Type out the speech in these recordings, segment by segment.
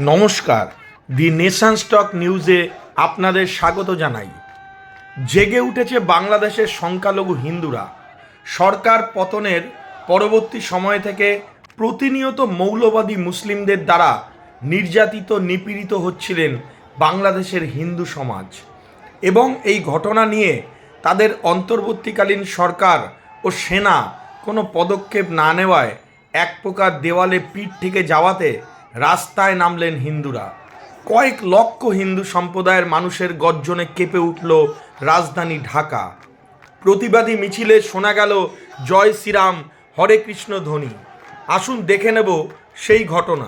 নমস্কার। দি nation stock নিউজে আপনাদের স্বাগত জানাই। জেগে উঠেছে বাংলাদেশের সংখ্যালঘু হিন্দুরা। সরকার পতনের পরবর্তী সময় থেকে প্রতিনিয়ত মৌলবাদী মুসলিমদের দ্বারা নির্যাতিত, নিপীড়িত হচ্ছিলেন বাংলাদেশের হিন্দু সমাজ। এবং এই ঘটনা নিয়ে তাদের অন্তর্বর্তীকালীন সরকার ও সেনা কোনো পদক্ষেপ না নেওয়ায় এক প্রকার দেওয়ালে পিঠ থেকে যাওয়াতে রাস্তায় নামলেন হিন্দুরা। কয়েক লক্ষ হিন্দু সম্প্রদায়ের মানুষের গর্জনে কেঁপে উঠল রাজধানী ঢাকা। প্রতিবাদী মিছিলে শোনা গেল, জয় শ্রীরাম, হরে কৃষ্ণ ধ্বনি। আসুন দেখে নেব সেই ঘটনা।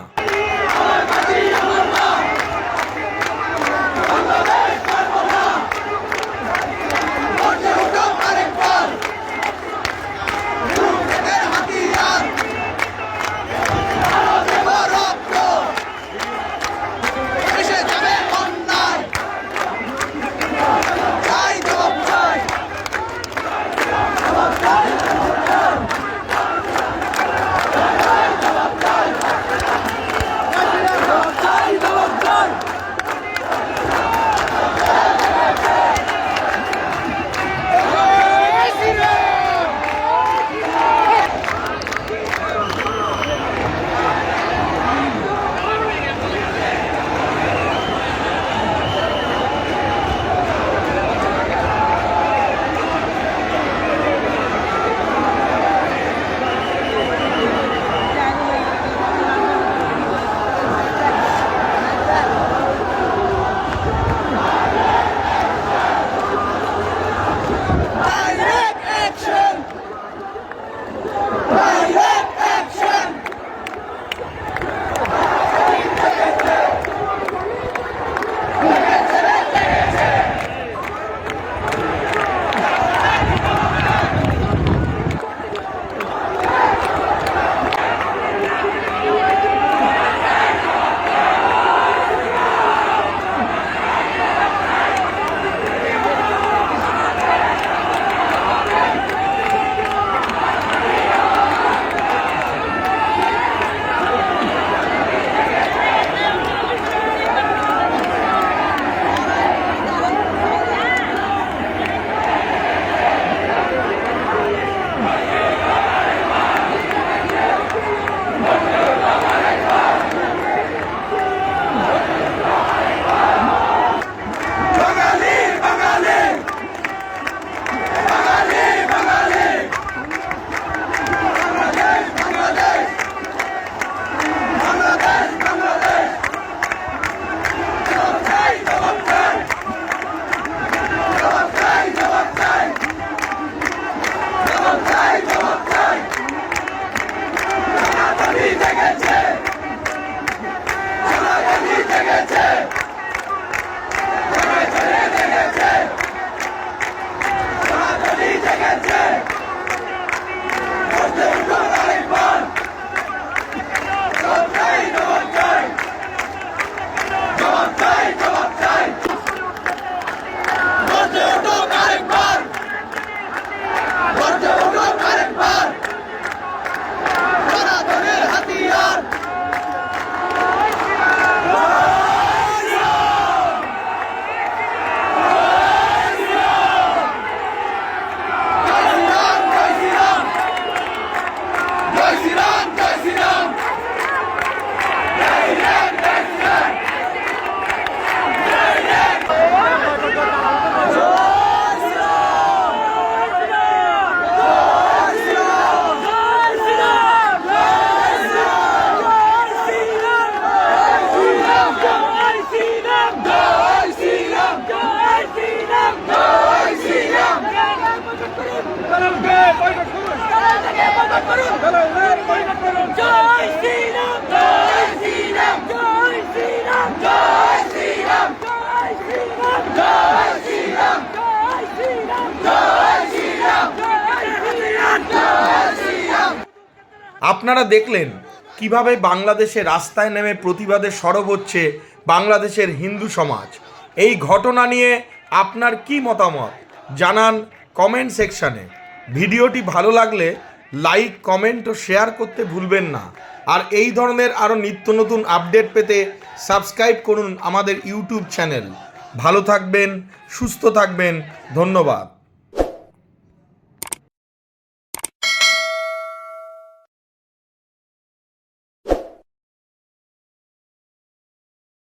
আপনারা দেখলেন কীভাবে বাংলাদেশে রাস্তায় নেমে প্রতিবাদে সরব হচ্ছে বাংলাদেশের হিন্দু সমাজ। এই ঘটনা নিয়ে আপনার কি মতামত? জানান কমেন্ট সেকশানে ভিডিওটি ভালো লাগলে লাইক কমেন্ট ও শেয়ার করতে ভুলবেন না। আর এই ধরনের আরও নিত্য নতুন আপডেট পেতে সাবস্ক্রাইব করুন আমাদের ইউটিউব চ্যানেল ভালো থাকবেন, সুস্থ থাকবেন, ধন্যবাদ।